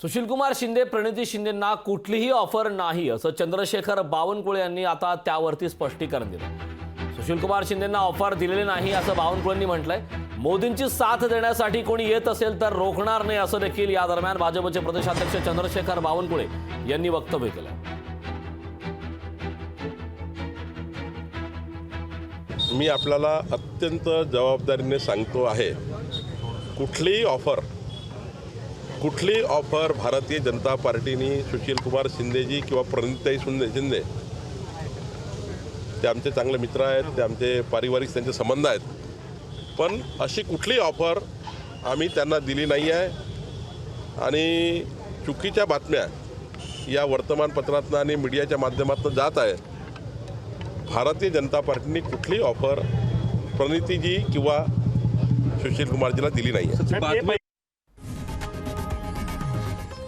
सुशीलकुमार शिंदे प्रणिती शिंदेंना कुठलीही ऑफर नाही असं चंद्रशेखर बावनकुळे यांनी आता त्यावरती स्पष्टीकरण दिलं. सुशीलकुमार शिंदेंना ऑफर दिलेली नाही असं बावनकुळेंनी म्हटलंय. मोदींची साथ देण्यासाठी कोणी येत असेल तर रोखणार नाही असं देखील या दरम्यान भाजपचे प्रदेशाध्यक्ष चंद्रशेखर बावनकुळे यांनी वक्तव्य केलं. मी आपल्याला अत्यंत जबाबदारीने सांगतो आहे कुठलीही ऑफर कुठलीही ऑफर भारतीय जनता पार्टीनी सुशीलकुमार शिंदेजी किंवा प्रणिताई शिंदे शिंदे? ते आमचे चांगले मित्र आहेत ते आमचे पारिवारिक त्यांचे संबंध आहेत. पण अशी कुठलीही ऑफर आम्ही त्यांना दिली नाही आहे. आणि चुकीच्या बातम्या या वर्तमानपत्रातनं आणि मीडियाच्या माध्यमातून जात आहे भारतीय जनता पार्टीने कुठलीही ऑफर प्रणितीजी किंवा सुशील कुमारजीला दिली नाही आहे.